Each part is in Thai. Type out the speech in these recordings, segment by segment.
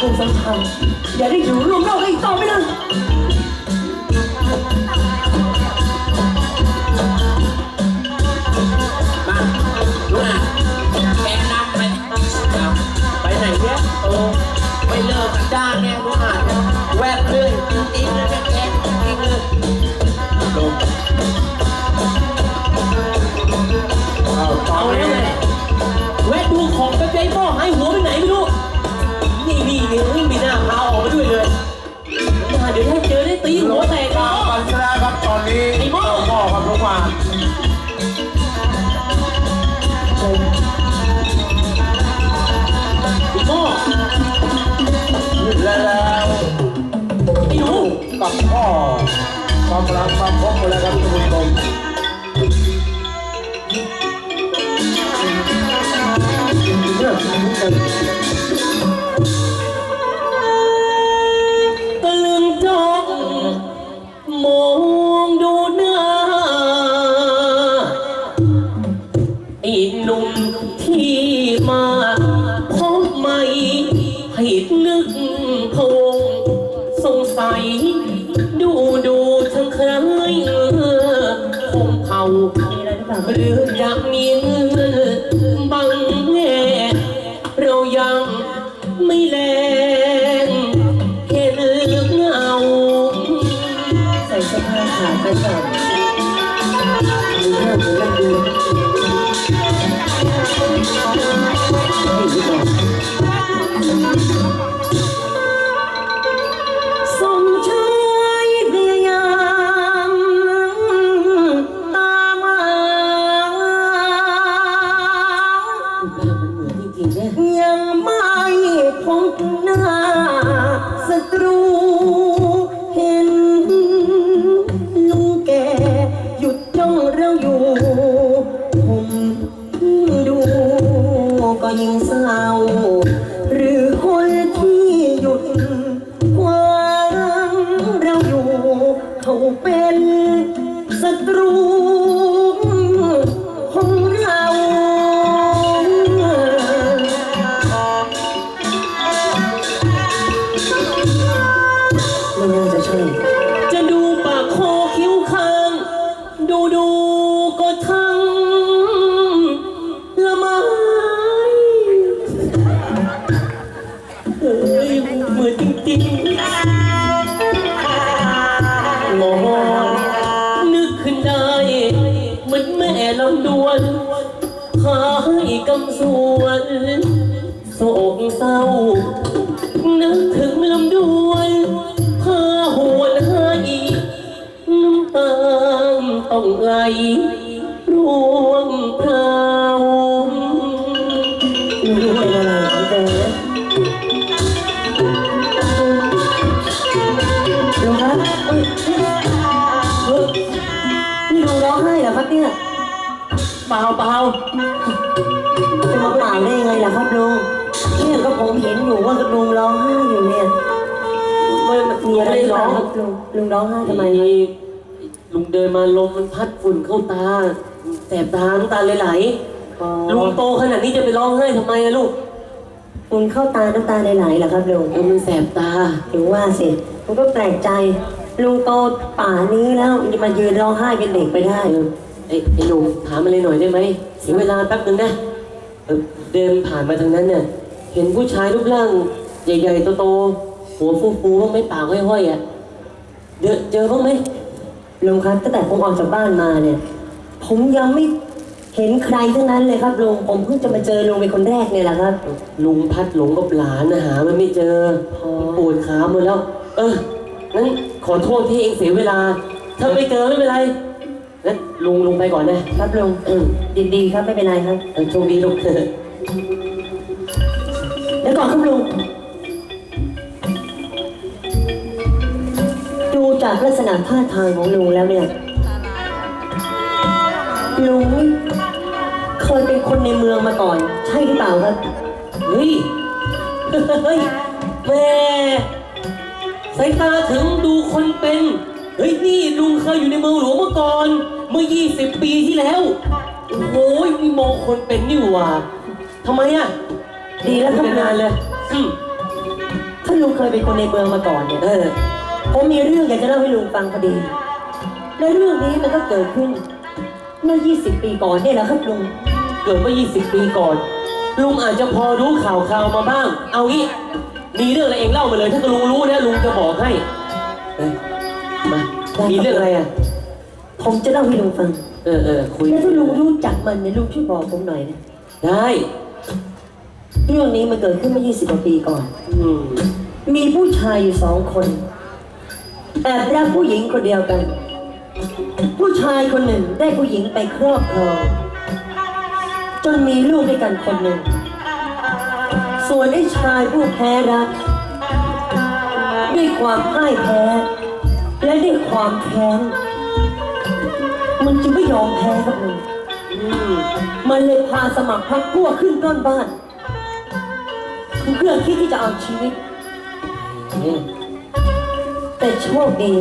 คงสำคัญ อย่าได้อยู่ร่วมโลกอีกต่อไปเลยมาลูกอะแกนำไปไปไหนเนี่ยโอ้ไม่เลิกกันด้านเนี่ยลูกอะแวบเลยจริงๆนะ และแล้วไอ้หนูกับพ่อความรักความพบกันแล้วครับทุกคน งเผาหรือยังมีเงิน ก็ ดวนหายกำสวนโศกเศร้า นึกถึงลำดวนพาหวนให้น้ำตาต้องไหลร่วงพราวลุงเป็นอะไร ล่าเปล่าจะมาเปล่าได้ยังไงล่ะครับลุงเนี่ยก็ผมเห็นอยู่ว่าลุงร้องไห้อยู่เนี่ยไม่มีอะไรหรร้องกครับลุงลุงร้องไห้ทำไมลุงเดินมาลมมันพัดฝุ่นเข้าตาแสบตาน้ำตาไหลอ๋อๆลุงโตขนาดนี้จะไปร้องไห้ทำไมอะลูกลุงเข้าตาน้ำตาไหลๆเหรอครับลุงเออมันแสบตาถึงว่าสิผมก็แปลกใจลุงโตป่านี้แล้วจะมายืนร้องไห้เป็นเด็กไปได้ ไอ้ไอ้หนุ่มถามอะไรหน่อยได้ไหมเสียเวลาแป๊บนึงนะเออเดินผ่านมาทางนั้นเนี่ย เห็นผู้ชายรูปร่าง ใหญ่ๆโตๆหัวฟูๆบ้างไหมปากห้อยๆอะเจอเจอบ้างไหมลุงครับตั้งแต่ผมออกจากบ้านมาเนี่ย ผมยังไม่เห็นใครทั้งนั้นเลยครับลุงผมเพิ่งจะมาเจอลุงเป็นคนแรกเนี่ยแหละครับ ลุงพัดหลงกับหลานนะหา มันไม่เจออ๋อปวดขาหมดแล้ว เอองั้นขอโทษที่เองเสียเวลา ถ้าไม่เจอไม่เป็นไร งั้นลุงลุงไปก่อนนะครับลุงเออดีดีๆครับไม่เป็นไรครับเออโชคดีลูกเดี๋ยวก่อนครับลุง ดูจากลักษณะท่าทางของลุงแล้วเนี่ย ลุงนี่เคยเป็นคนในเมืองมาก่อน ใช่หรือเปล่าครับ เฮ้ย เฮ้ยแม่สายตาถึงดูคนเป็น เฮ้ยนี่ลุงเคยอยู่ในเมืองหลวงมาก่อน เมื่อ 20 ปีที่แล้ว โอ้โหมีมองคนเป็นนี่หว่าทำไมอะดีแล้วครับเป็นนานเลยอืมถ้าลุงเคยเป็นคนในเมืองมาก่อนเนี่ยเออผมมีเรื่องอยากจะเล่าให้ลุงฟังพอดี และเรื่องนี้มันก็เกิดขึ้น เมื่อ 20 ปีก่อนเนี่ยแหละครับลุง เกิดเมื่อ 20 ปีก่อน ลุงอาจจะพอรู้ข่าวคราวมาบ้าง เอางี้มีเรื่องอะไรเองเล่ามาเลย ถ้าลุงรู้นะลุงจะบอกให้เออ มามีเรื่องอะไรอะ ผมจะเล่าให้ลุงฟัง เออเออคุยแล้วถ้าลุงรู้จักมันเนี่ยลุงช่วยบอกผมหน่อยนะ ได้ เรื่องนี้มันเกิดขึ้นเมื่อ20กว่าปีก่อน อืมมีผู้ชายอยู่สองคนแอบรักผู้หญิงคนเดียวกัน ผู้ชายคนหนึ่งได้ผู้หญิงไปครอบครอง จนมีลูกด้วยกันคนหนึ่ง ส่วนไอ้ชายผู้แพ้รัก ด้วยความพ่ายแพ้ และด้วยความแค้น มันจึงไม่ยอมแพ้ครับมึงมันเลยพาสมัครพรรคพวกขึ้นต้นบ้านเพื่อคิดที่จะเอาชีวิต แต่โชคดี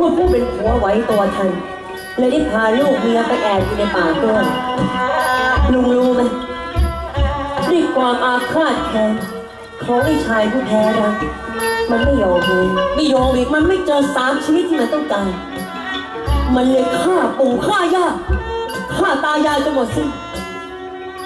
ว่าผู้เป็นผัวไหวตัวทันเลยได้พาลูกเมียไปแอบอยู่ในป่ากล้วยลุงรู้ไหมด้วยความอาฆาตแค้นของไอ้ชายผู้แพ้รัก มันไม่ยอมเลยไม่ยอมอีกมันไม่เจอสามชีวิตที่มันต้องการ มันเลยฆ่าปู่ฆ่าย่าฆ่าตายายจนหมดสิ้น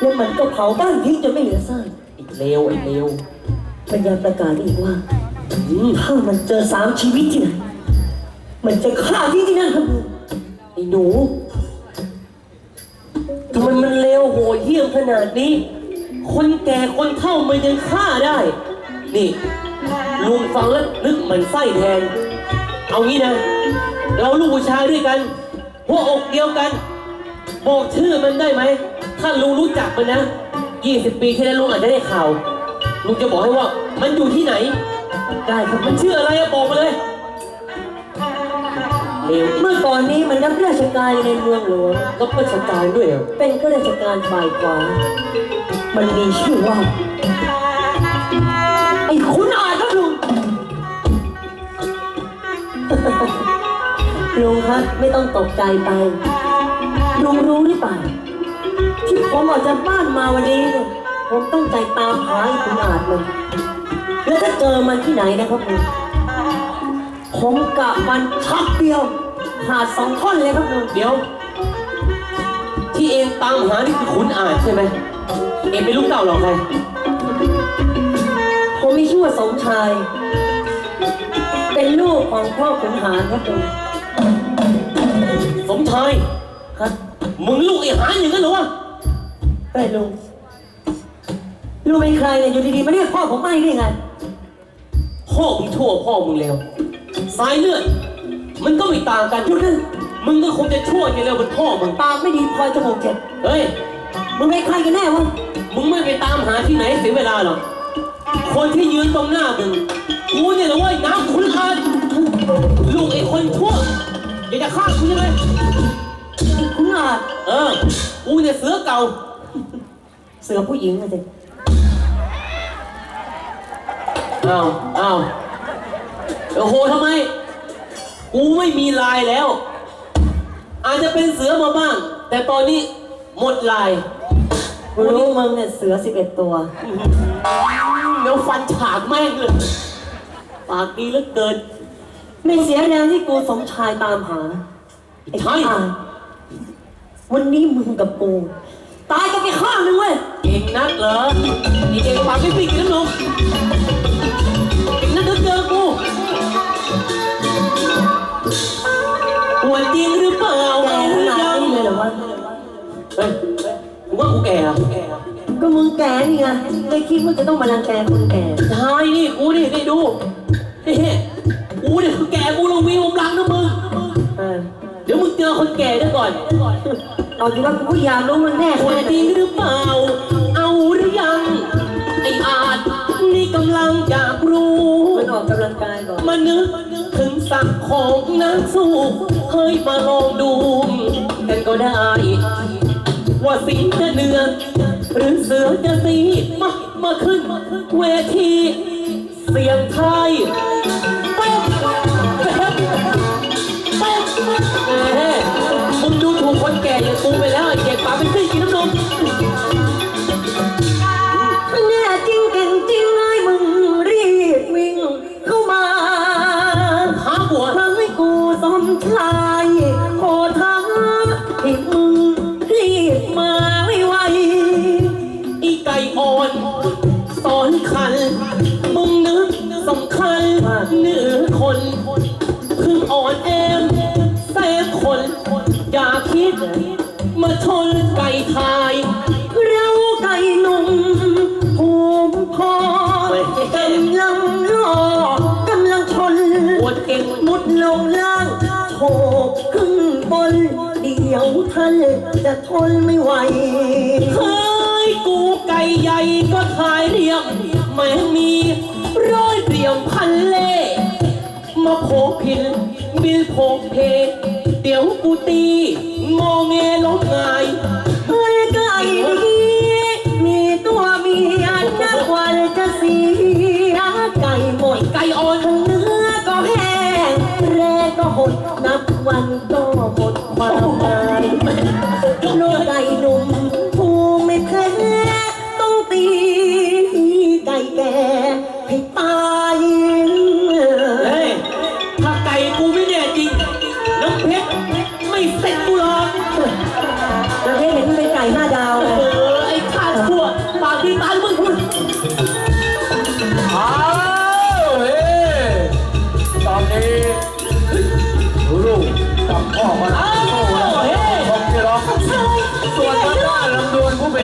แล้วมันก็เผาบ้านทิ้งจนไม่เหลือซากไอ้เลวไอ้เลวมันยังประกาศอีกว่าอืมถ้ามันเจอสามชีวิตที่ไหนมันจะฆ่าที่ที่นั่นครับลุงไอ้หนูทำไมมันเลวโหดเหี้ยมขนาดนี้ คนแก่คนเฒ่ามันยังฆ่าได้ นี่ ลุงฟังแล้วนึกเหมือนไส้แทน เอางี้นะ เราลูกผู้ชายด้วยกัน หัวอกเดียวกัน บอกชื่อมันได้ไหม ถ้าลุงรู้จักมันนะ 20 ปีที่แล้วลุงอาจจะได้ข่าว ลุงจะบอกให้ว่ามันอยู่ที่ไหน ได้ครับมันชื่ออะไรอะบอกมาเลยเร็วเมื่อก่อนนี้มันรับราชการอยู่ในเมืองหลวงก็ราชการด้วยเหรอเป็นข้าราชการฝ่ายขวา มันมีชื่อว่า ไอ้ขุน ลุงครับไม่ต้องตกใจไป ลุงรู้หรือเปล่าที่ผมออกจากบ้านมาวันนี้เนี่ยผมตั้งใจตามหาไอ้ขุนอาจมันแล้วถ้าเจอมันที่ไหนนะครับลุงผมกะมันชักเดียวขาดสองท่อนเลยครับลุงเดี๋ยว ที่เองตามหานี่คือขุนอาจใช่ไหมเองเป็นลูกเต่าเหรอใครผมมีชื่อว่าสมชาย เป็นลูกของพ่อขุนหารครับลุงสม ชายครับมึงลูกไอ้หานอย่างนั้นเหรอวะแต่ลุงลุงเป็นใครเนี่ยอยู่ดีๆมาเรียกพ่อผมไม่ได้ไงพ่อมึงชั่วพ่อมึงเลวสายเลือดมันก็ไม่ต่างกันหยุดนะมึงก็คงจะชั่วอย่างเร็วเหมือนพ่อมึงปากไม่ดีพลอยจมูกเจ็บเฮ้ยมึงเป็นใครกันแน่วะมึงไม่ไปตามหาที่ไหนเสียเวลาหรอกคนที่ยืนตรงหน้ามึงกูเนี่ยนะเว้ยน้ำขุนอาจลูกไอ้คนชั่วอยากจะฆ่ากูใช่ไหมขุนอาจ เออ กูเนี่ยเสือเก่า เสือผู้หญิงอะสิอ้าวอ้าวโอ้โหทำไม กูไม่มีลายแล้ว อาจจะเป็นเสือมาบ้าง แต่ตอนนี้หมดลายกูรู้มึงเนี่ยเสือสิบเอ็ดตัวเดี๋ยวฟันฉากแม่งเลย ปากดีเหลือเกิน ไม่เสียแรงที่กูสมชายตามหาไอ้ใช่ขุนอาจ วันนี้มึงกับกูตายกันไปข้างหนึงเว้ยเก่งนักเหรอนี่เก่งปากไม่ปิดกันนะหนุ่มเก่งนักเดี๋ยวเจอกูปวดจริงหรือเปล่าแกขนาดนี้เลยเหรอวะเฮ้ยกูว่ากูแก่อะกูแก่อะก็มึงแก่นี่ไงไม่คิดว่าจะต้องมารังแกคนแก่ ใช่นี่กูนี่ได้ดูเฮ้กูเนี่ยคือแก่กูลงมีลมลังนะมึงเออ เดี๋ยวมึงเจอคนแก่ซะก่อนเอาที่ว่ากูอยากรู้มันแน่ปวแค่ดไหนจริงหรือเปล่า เอาหรือยัง ไอ้อาจนี่กำลังอยากรู้ มันออกกำลังกายก่อนมานึกถึงสักของนักสู้เฮ้ยมาลองดูกันก็ได้ ว่าสิงจะเนืองหรือเสือจะสีมามาขึ้นเวที เสียงไทย แก่ยังปูไปแล้วไอ้ก่งปากเป็นซี่กินน้ำนมแน่จริงเก่งจริงเลมึงรีบวิ่งเข้ามาหาหัวทำให้กูสมชายโอทักที่มึงรีบมาไวๆอีไก่อ่อนสอนคัน มึงนึกสำคัญเหนือคน มาชนไก่ทาย เราไก่หนุ่มภูมิพอกำลังรอกำลังชนปวดเก่งมุดลงล่างโฉบขึ้นบน เดี๋ยวท่านจะทนไม่ไหวเฮ้ยกูไก่ใหญ่ก็ทายเรียมแม้มีร้อยเดี่ยมพันเล่มาโผพินบิลโผเพ เดี๋ยวกูตี งอแงล้มงายเฮ้ยไก่